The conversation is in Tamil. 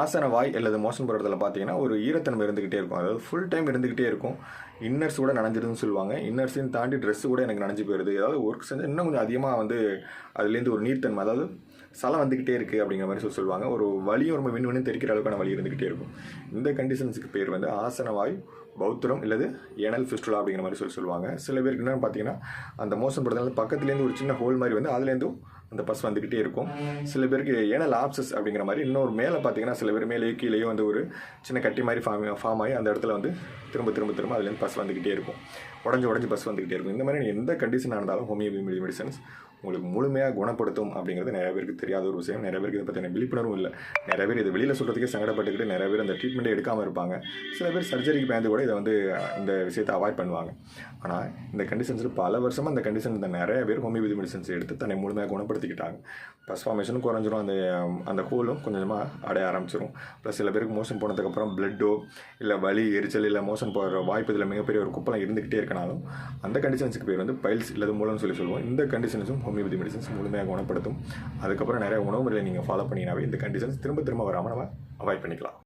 ஆசன வாய் அல்லது மோஷன் போகிறதுல பார்த்தீங்கன்னா ஒரு ஈரத்தன்மை இருந்துக்கிட்டே இருக்கும். அதாவது ஃபுல் டைம் இருந்துக்கிட்டே இருக்கும். இன்னர்ஸ் கூட நனைஞ்சிருதுன்னு சொல்லுவாங்க. இன்னர்ஸையும் தாண்டி ட்ரெஸ்ஸு கூட எனக்கு நனைஞ்சு போயிடுது ஏதாவது ஒர்க் செஞ்சு இன்னும் கொஞ்சம் அதிகமாக வந்து அதுலேருந்து ஒரு நீர்த்தன்மை அதாவது சலம் வந்துக்கிட்டே இருக்குது அப்படிங்கிற மாதிரி சொல்லி சொல்லுவாங்க. ஒரு வலியும் ரொம்ப விண்ணு தெரிக்கிற அளவுக்கான வலி இருந்துக்கிட்டே இருக்கும். இந்த கண்டிஷன்ஸுக்கு பேர் வந்து ஆசன வாய் பௌத்திரம் இல்லது எனல் ஃபிஸ்டுலா அப்படிங்கிற மாதிரி சொல்லி சொல்லுவாங்க. சில பேருக்கு என்னென்னு பார்த்தீங்கன்னா அந்த மோசம் படுறதுனால பக்கத்துலேருந்து ஒரு சின்ன ஹோல் மாதிரி வந்து அதுலேருந்தும் அந்த பஸ் வந்துக்கிட்டே இருக்கும். சில பேருக்கு ஏனல் ஆப்சஸ் அப்படிங்கிற மாதிரி இன்னொரு மேலே பார்த்தீங்கன்னா சில பேர் மேலேயோ கீழேயோ வந்து ஒரு சின்ன கட்டி மாதிரி ஃபார்ம் ஃபார்ம் ஆகி அந்த இடத்துல வந்து திரும்ப திரும்ப திரும்ப அதுலேருந்து பஸ் வந்துக்கிட்டே இருக்கும். உடஞ்சி உடஞ்சி பஸ் வந்துக்கிட்டே இருக்கும். இந்த மாதிரி எந்த கண்டிஷனாக இருந்தாலும் ஹோமியோபதி மெடிசன்ஸ் உங்களுக்கு முழுமையாக குணப்படுத்தும் அப்படிங்கிறது நிறைய பேருக்கு தெரியாத ஒரு விஷயம். நிறைய பேருக்கு இதை பற்றின விழிப்புணர்வும் இல்லை. நிறைய பேர் இதை வெளியில் சொல்கிறதுக்கே சங்கடப்பட்டுக்கிட்டு நிறைய பேர் அந்த ட்ரீட்மெண்ட்டை எடுக்காமல் இருப்பாங்க. சில பேர் சர்ஜரிக்கு பயந்து கூட இதை வந்து இந்த விஷயத்தை அவாய்ட் பண்ணுவாங்க. ஆனால் இந்த கண்டிஷன்ஸில் பல வருஷமாக அந்த கண்டிஷன் இந்த நிறைய பேர் ஹோமியோபதி மெடிசன்ஸ் எடுத்து தன்னை முழுமையாக குணப்படுத்திக்கிட்டாங்க. பஸ் ஃபார்மேஷனும் குறைஞ்சிரும் அந்த அந்த ஹோலும் கொஞ்சமாக அடைய ஆரம்பிச்சிரும். ப்ளஸ் சில பேருக்கு மோஷன் போனதுக்கப்புறம் பிளட்டோ இல்லை வலி எரிச்சல் இல்லை மோஷன் போகிற வாய்ப்பு இதில் மிகப்பெரிய ஒரு குப்பலம் இருந்துக்கிட்டே இருக்கனாலும் அந்த கண்டிஷன்ஸுக்கு பேர் வந்து பைல்ஸ் இல்லாத மூலம்னு சொல்லி சொல்லுவோம். இந்த கண்டிஷன்ஸும் ஹோமியோபதி மெடிசன்ஸ் முழுமையாக குணப்படுத்தும். அதுக்கப்புறம் நிறைய உணவு முறையில் நீங்கள் ஃபாலோ பண்ணிங்கனாவே இந்த கண்டிஷன்ஸ் திரும்ப திரும்ப வராமல் நம்ம அவாய்ட் பண்ணிக்கலாம்.